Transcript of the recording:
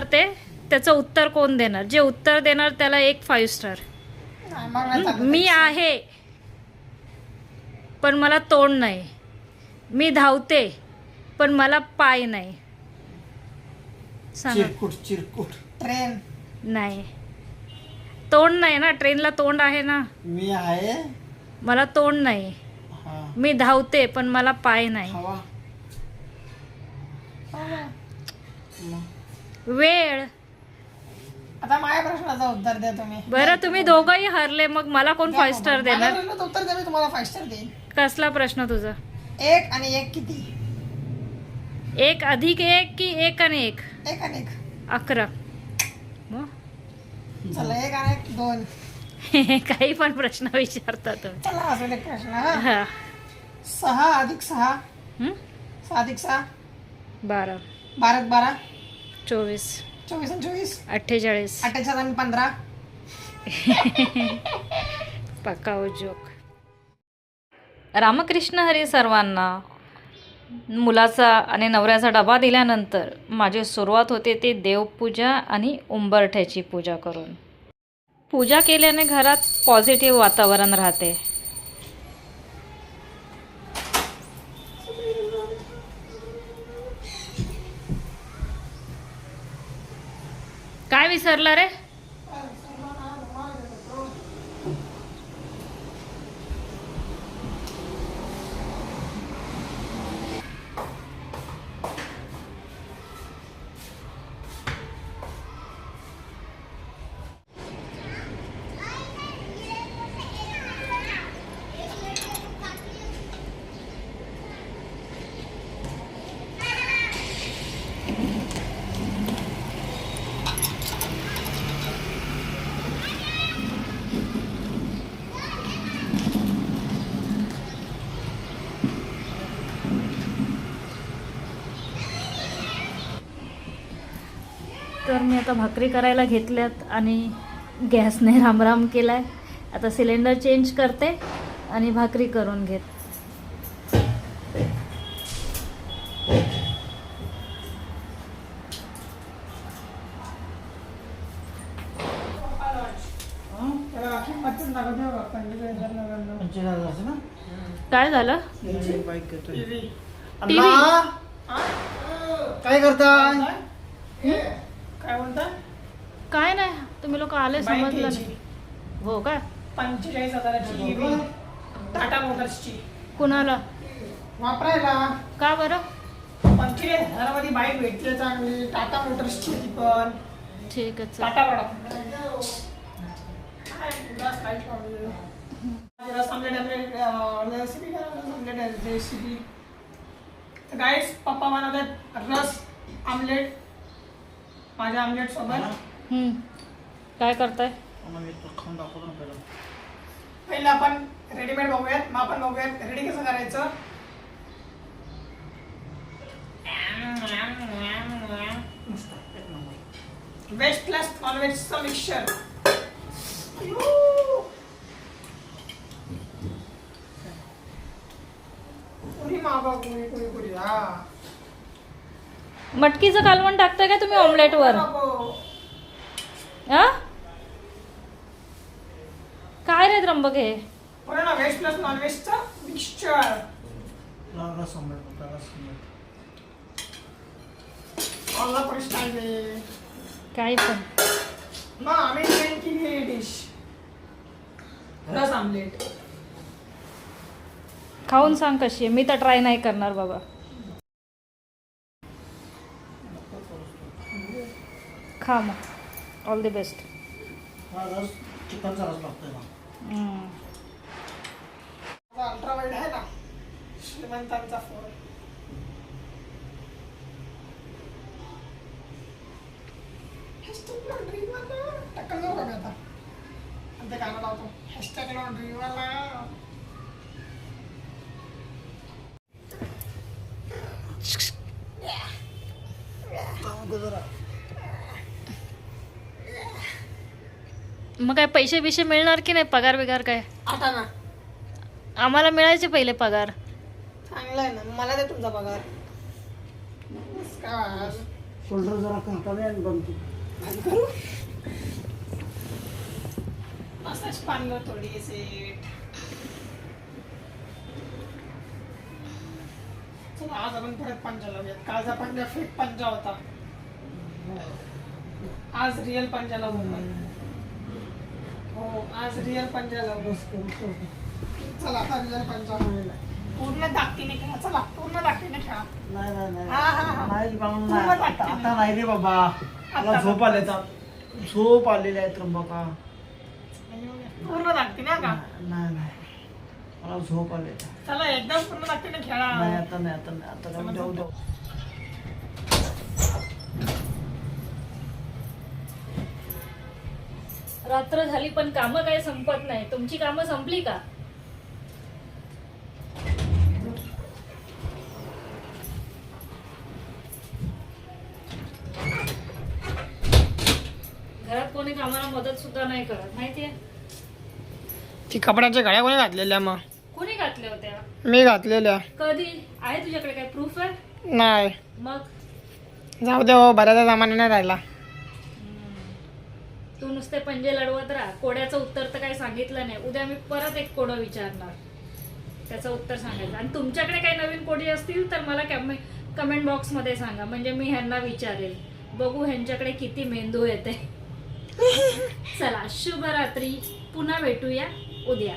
विचारते त्याचं उत्तर कोण देणार? जे उत्तर देणार त्याला एक फाईव्ह स्टार. मी आहे. पण मला तोंड नाही. मी धावते पण मला पाय नाही. सांगा. चिरकुट चिरकुट. ट्रेन नाही. तोंड नाही ना? ट्रेनला तोंड आहे ना? मी आहे. मला तोंड नाही. हा. मी धावते पण मला पाय नाही. वेळ. आता माझ्या प्रश्नाचं उत्तर द्या तुम्ही. बरं तुम्ही दोघंही हरले मग मला कोण फाईव्ह स्टार माझ्या देणार? प्रश्नाचं उत्तर द्या मी तुम्हाला फाईव्ह स्टार देईन. कसला प्रश्न तुझा? एक आणि एक किती? एक अधिक एक की एक आणि एक? एक आणि एक. अकरा. मग? चला एक आणि एक दोन. काही पण प्रश्न विचारता तुम्ही. चला अजून एक प्रश्न. हा. हा सहा अधिक सहा. हं? सहा अधिक सहा. बारा. बारा बारा. चोवीस. चोवीस आणि चोवीस? अठ्ठेचाळीस. अठ्ठेचाळीस आणि पंधरा? पक्का उद्योग रामकृष्ण हरी सर्वांना मुलाचा आणि नवऱ्याचा डबा दिल्यानंतर माझी सुरुवात होते ते देवपूजा आणि उंबरठ्याची पूजा करून. पूजा केल्याने घरात पॉझिटिव्ह वातावरण राहते. विसरला रे. तर मी आता भाकरी करायला घेतल्यात आणि गॅसने रामराम केलाय. आता सिलेंडर चेंज करते आणि भाकरी करून घेत. त्याला किंमत पण दाखवते तुम्ही लोक आले समजलं. नाही. हो काय पंचेचाळीस हजाराची EV. टाटा मोटर्सची. कुणाला? वापरायला. का बरं? पंचेचाळीस हजारामध्ये बाईक भेटली चांगली. टाटा मोटर्सची ती पण. ठीक आहे. चल. टाटा रस गाईस पप्पा बनवतात रस आमलेट माझ्या आमलेट सोबत. हम्म. काय करताय? खाऊन दाखवतो ना पहिला. पहिलं आपण रेडीमेड बघूयात मग आपण बघूयात रेडी कसं करायचं. व्हेज प्लस नॉन व्हेजचं मिक्सचर पुरी मागवा पुरी पुरी पुरी हा. मटकीचं कालवण टाकताय का तुम्ही ऑमलेटवर नको. काय रे त्र्यंबक हे? व्हेज प्लस मिक्सचर रस काय पण. मग आम्ही ट्रेन केली ही डिश रस आमलेट खाऊन सांग कशी आहे. मी तर ट्राय नाही करणार बाबा. खा मग. ऑल दी बेस्ट हा रस चिकनचा रस लागतोय ना अल्ट्रावाईड आहे ना. श्रीमंतांचा फोन. हॅशटॅग लॉन्ड्रीवाला टक्कल जाऊ का मी आता? आणि ते गाणं लावतो हॅशटॅग लॉन्ड्रीवाला मग काय पैसे बिशे मिळणार की नाही? पगार बिगार काय? आता ना. आम्हाला मिळायचे पहिले पगार. चांगलं आहे ना. मला दे तुमचा पगार. शोल्डर जरा कंटाळले आणि मसाज चला आज आपण परत पंजा लावूयात. कालचा पंजा फेक पंजा होता. आज रिअल पंजा. हो आज रिअल पंजा लावू बस करू शकतो. चला आता रिअल पंजा. पूर्ण दाखतीने खेळा चला पूर्ण दाखतीने खेळा. नाही नाही नाही. हा, हा, हा. नाही बाळून. पूर्ण नाही. दाखते आता नाही रे बाबा. मला आता झोप आले झोप आलेली आहे त्र्यंबका. पूर्ण दाखतीने का? नाही नाही मला झोप आले चला एकदम पूर्ण दाखतीने खेळा. नाही आता नाही आता नाही आता नाही जाऊ जाऊ. रात्र झाली पण कामं काही संपत नाही. तुमची कामं संपली का? घरात कोणी कामाला मदत सुद्धा नाही करत माहितीये? ती कपड्याच्या घड्या कोणी घातलेल्या मग? कोणी घातल्या होत्या? मी घातलेल्या. कधी? आहे तुझ्याकडे काय प्रूफ आहे? नाही. मग? जाऊ दे हो बऱ्याचा जमाना नाही राहिला. तू नुसते पंजे लढवत राहा. कोड्याचं उत्तर तर काही सांगितलं नाही. उद्या मी परत एक कोडं विचारणार. त्याचं उत्तर सांगायचं. आणि तुमच्याकडे काही नवीन कोडी असतील तर मला कॅमे कमेंट बॉक्समध्ये सांगा. म्हणजे मी ह्यांना विचारेल. बघू ह्यांच्याकडे किती मेंदू येते. चला शुभरात्री. पुन्हा भेटूया उद्या.